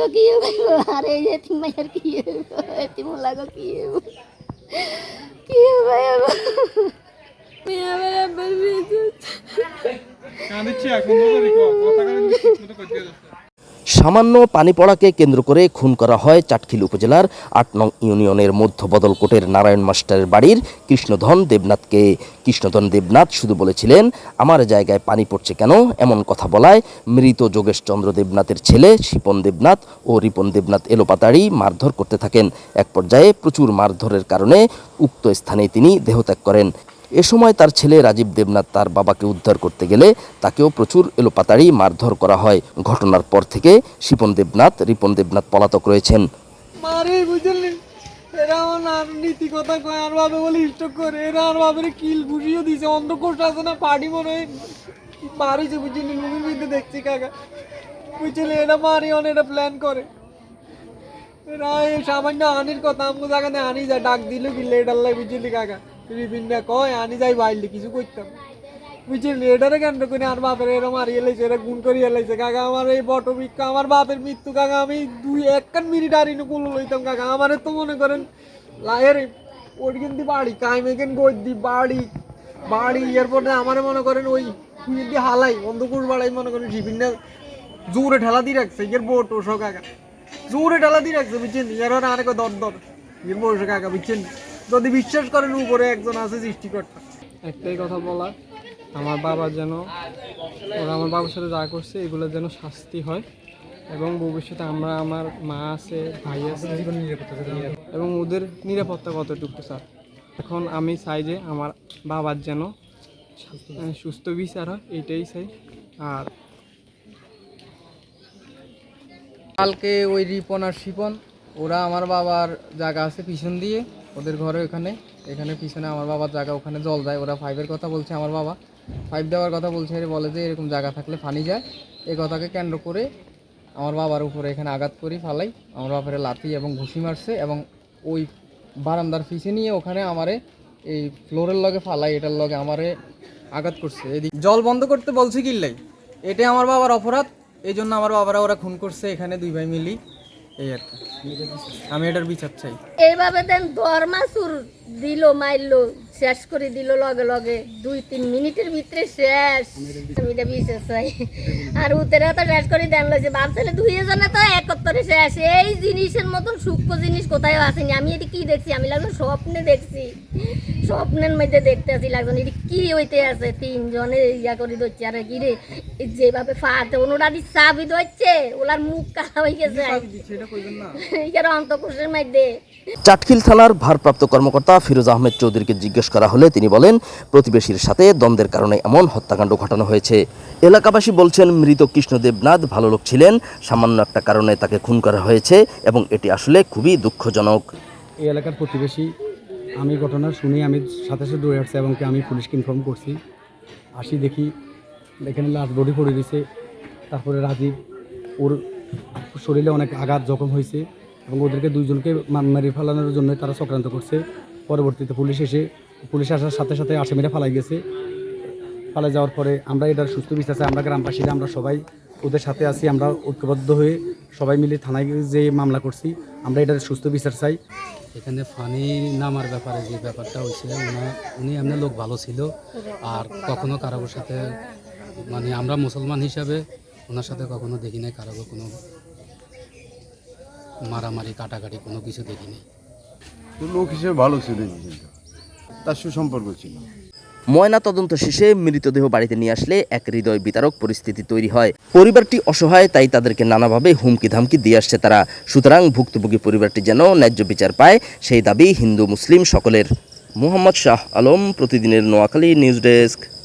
গো কি? আর, এই যে তিন মাইয়ার কি? এতিম লাগো কি কি হবে কাঁদিচ্ছি এখন কথা দেখো, কথা কানে সামান্য পানি পড়াকে কেন্দ্র করে খুন করা হয় চাটখিল উপজেলার আট নং ইউনিয়নের মধ্য বদলকোটের নারায়ণ মাস্টারের বাড়ির কৃষ্ণধন দেবনাথকে। কৃষ্ণধন দেবনাথ শুধু বলেছিলেন, আমার জায়গায় পানি পড়ছে কেন? এমন কথা বলায় মৃত যোগেশ চন্দ্র দেবনাথের ছেলে শিপন দেবনাথ ও রিপন দেবনাথ এলোপাতাড়ি মারধর করতে থাকেন। এক পর্যায়ে প্রচুর মারধরের কারণে উক্ত স্থানে তিনি দেহত্যাগ করেন। এ সময় তার ছেলে রাজীব দেবনাথ তার বাবাকে উদ্ধার করতে গেলে তাকেও প্রচুর এলোপাতাড়ি মারধর করা হয়। ঘটনার পর থেকে শিপন দেবনাথ, রিপন দেবনাথ পলাতক রয়েছেন। এরা আর আর বলে এরা আর কিল দেখছি প্ল্যান করে। এরা এই সামান্য আনির কথা, আমগো জায়গাতে আনি যায়, ডাক দিল কিলে এটার লাই, বুঝলি কাকা? বিভিন্ন কয়, আনি যাই বাইলে কিছু করতাম বুঝলি এটারে কেন্দ্র করে, আর বাপের এরা মারি এলাইছে এরা গুণ করে এলাইছে কাকা, আমার এই বটবৃক্ষ আমার বাপের মৃত্যু, কাকা, আমি দুই একখান মিনিট আর ইনু কুলো লইতাম কাকা। আমার তো মনে করেন লায়ের ওই কিন্তু বাড়ি কাইমেকেন গই দি বাড়ি বাড়ি, এরপরে আমার মনে করেন ওই তুই হালাই অন্ধকুর বাড়াই মনে করেন বিভিন্ন জোরে ঠেলা দিয়ে রাখছে, এর বোট ওসব কাকা। জোরে ঠেলা দিয়ে রাখছে, বুঝছেন? এর আরেক দর দর। এর বসে কাকা, বুঝছেন? যদি বিশ্বাস করেন উপরে একজন আছে সৃষ্টিকর্তা। একটাই কথা বলা আমার বাবা যেন ওরা আমার বাবার সাথে যা করছে এগুলো যেন শাস্তি হয় এবং ভবিষ্যতে আমরা আমার মা আছে ভাই আছে এবং ওদের নিরাপত্তা কতটুকু স্যার? এখন আমি চাই যে আমার বাবার যেন সুস্থ বিচার হয় এইটাই চাই। আর কালকে ওই রিপন আর শিপন ওরা আমার বাবার জায়গা আছে পিছন দিয়ে। ওদের ঘরে ওখানে, এখানে পিছনে আমার বাবার জায়গা, ওখানে জল যায় ওরা ফাইভের কথা বলছে আমার বাবা। ফাইভ দেওয়ার কথা বলছে বলে যে এরকম জায়গা থাকলে ফানি যায়। এই কথাকে কেন্দ্র করে আমার বাবার উপরে এখানে আঘাত করি, ফালাই। আমার বাপের লাথি এবং ঘুষি মারছে এবং ওই বারান্দার পিছে নিয়ে ওখানে আমারে এই ফ্লোরের লগে ফালাই, এটার লগে আমারে আঘাত করছে। এদিকে জল বন্ধ করতে বলছে কিল্লাই এটাই আমার বাবার অপরাধ। এই জন্য আমার বাবারা ওরা খুন করছে এখানে দুই ভাই মিলি। এই আর আমি এটার বিচার চাই। এইভাবে দেন দরমাসুর দিল মাইলো শেষ করে দিল লগে লগে। দুই, তিন মিনিটের ভিতরে শেষ। আমি এটা বিশেষ চাই। আর উতেরা তো শেষ করে দেন লইছে বাপ ছেলে দুই জনে তো একত্তরে শেষ। এই জিনিসের মতন সূক্ষ্ম জিনিস কোথায় আসেনি। আমি এটি কি দেখছি? আমি লাগল স্বপ্নে দেখছি। স্বপ্নের মধ্যে দেখতে আসি লাগল এটি কি হইতে আছে? তিনজনে ইয়া করে দিচ্ছে আর কি রে? যেভাবে ফাতে ওনারা চাবি দিচ্ছে ওলার মুখ কালা হয়ে গেছে। এর অন্তকোষের মধ্যে। চাটখিল থানার ভারপ্রাপ্ত কর্মকর্তা ফিরোজ আহমেদ চৌধুরীকে জিজ্ঞেস করা হলে তিনি বলেন প্রতিবেশীর সাথে দ্বন্দ্বের কারণে এমন হত্যাকাণ্ড ঘটানো হয়েছে। এলাকাবাসী বলছেন মৃত কৃষ্ণ দেবনাথ ভালো লোক ছিলেন সামান্য একটা কারণে তাকে খুন করা হয়েছে এবং এটি আসলে খুবই দুঃখজনক। এই এলাকার প্রতিবেশী আমি ঘটনা শুনে, আমি সাথে সাথে দৌড়ে আসছি এবং আমি পুলিশকে ইনফর্ম করছি। আসি দেখি, এখানে লাশ বডি পড়ে দিয়েছে তারপরে রাজীব, ওর শরীরে অনেক আঘাত জখম হয়েছে এবং ওদেরকে দুইজনকে মেরে ফেলানোর জন্য তারা চক্রান্ত করছে। পরবর্তীতে পুলিশ এসে, পুলিশ আসার সাথে সাথে আসামিরা ফালাই গেছে। পালাই যাওয়ার পরে আমরা এটার সুস্থ বিচার চাই আমরা গ্রামবাসীরা, আমরা সবাই ওদের সাথে আছি, আমরা ঐক্যবদ্ধ হয়ে সবাই মিলে থানায় যে মামলা করছি, আমরা এটার সুস্থ বিচার চাই। এখানে ফানি নামার ব্যাপারে যে ব্যাপারটা হয়েছে উনি এমনি লোক ভালো ছিল। আর কখনো কারোর সাথে মানে আমরা মুসলমান হিসাবে ওনার সাথে কখনো দেখি নাই কারও কোনো মারামারি, কাটাকাটি কোনো কিছু দেখিনি। লোক হিসেবে ভালো ছিল তার সুসম্পর্ক ছিল। ময়না তদন্ত শেষে মৃতদেহ বাড়িতে নিয়ে আসলে এক হৃদয় বিতারক পরিস্থিতি তৈরি হয়। পরিবারটি অসহায়, তাই তাদেরকে নানাভাবে হুমকি ধামকি দিয়ে আসছে তারা। সুতরাং ভুক্তভোগী পরিবারটি যেন ন্যায্য বিচার পায়, সেই দাবি হিন্দু, মুসলিম সকলের। মোহাম্মদ শাহ আলম, প্রতিদিনের নোয়াখালী নিউজ ডেস্ক।